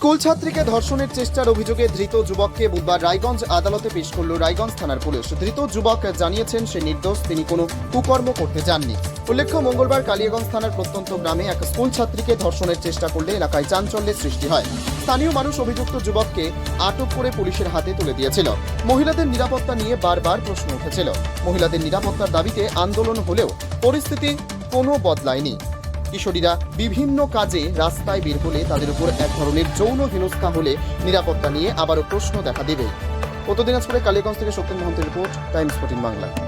School ছাত্রীকে ধর্ষণের চেষ্টার অভিযোগে ধৃত যুবককে বুধবার রায়গঞ্জ আদালতে পেশ করল রায়গঞ্জ থানার পুলিশ। ধৃত যুবক জানিয়েছেন, সে নির্দোষ, তিনি কোনো কুকর্ম করতে যাননি উল্লেখ্য, মঙ্গলবার কালিয়াগঞ্জ থানার প্রত্যন্ত গ্রামে এক স্কুল ছাত্রীকে ধর্ষণের চেষ্টা করলে এলাকায় চাঞ্চল্যের সৃষ্টি হয়। স্থানীয় মানুষ অভিযুক্ত যুবককে আটক করে পুলিশের হাতে তুলে দিয়েছিল। মহিলাদের নিরাপত্তা নিয়ে বারবার প্রশ্ন উঠেছিল। মহিলাদের নিরাপত্তার দাবিতে আন্দোলন হলেও পরিস্থিতি কোনো বদলায়নি। কিশোরীরা বিভিন্ন কাজে রাস্তায় বের হলে তাদের উপর এক ধরনের যৌন হেনস্থা হলে নিরাপত্তা নিয়ে আবারও প্রশ্ন দেখা দেবে। উত্তর আজকে কালীগঞ্জ থেকে Satyen মহন্তের report, Times fourteen Bangla.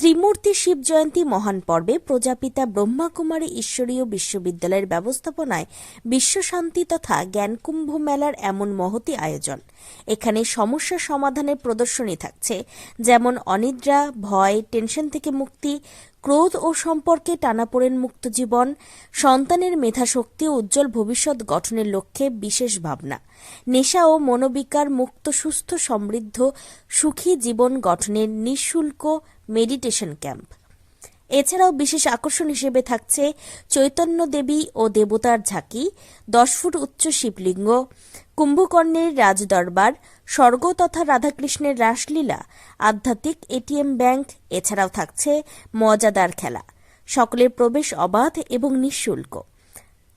Trimurti Shiva জয়ন্তী মহান পর্বে প্রজাপিতা ব্রহ্মাকুমারী ঈশ্বরীয় বিশ্ববিদ্যালয়ের ব্যবস্থাপনায় বিশ্বশান্তি তথা জ্ঞানকুম্ভ মেলার এমন মহতি আয়োজন। এখানে সমস্যা সমাধানের প্রদর্শনী থাকছে, যেমন অনিদ্রা, ভয়, টেনশন থেকে মুক্তি, ক্রোধ ও সম্পর্কে টানাপোড়েন মুক্ত জীবন সন্তানের মেধাশক্তি ও উজ্জ্বল ভবিষ্যৎ গঠনের লক্ষ্যে বিশেষ ভাবনা। নেশা ও মনোবিকার মুক্ত, সুস্থ, সমৃদ্ধ, সুখী জীবন গঠনের নিঃশুল্ক মেডিটেশন ক্যাম্প। এছাড়াও বিশেষ আকর্ষণ হিসেবে থাকছে চৈতন্য দেবী ও দেবতার ঝাঁকি, দশ ফুট উচ্চ শিবলিঙ্গ, কুম্ভকর্ণের রাজদরবার, স্বর্গ তথা রাধাকৃষ্ণের রাসলীলা, আধ্যাত্মিক এটিএম ব্যাংক, এছাড়াও থাকছে মজাদার খেলা। সকলের প্রবেশ অবাধ এবং নিঃশুল্ক।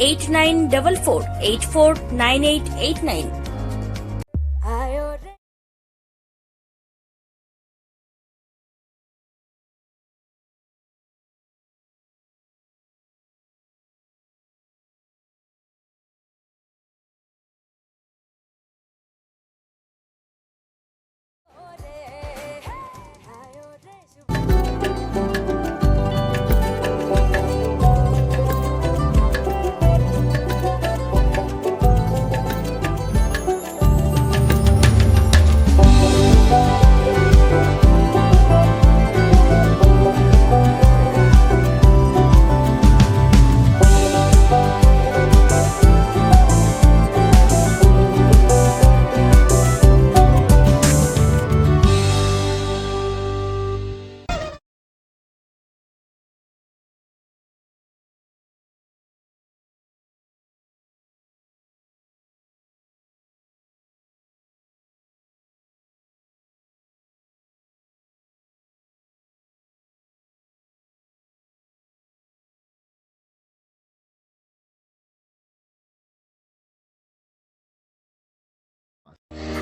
Eight nine double four eight four nine eight eight nine.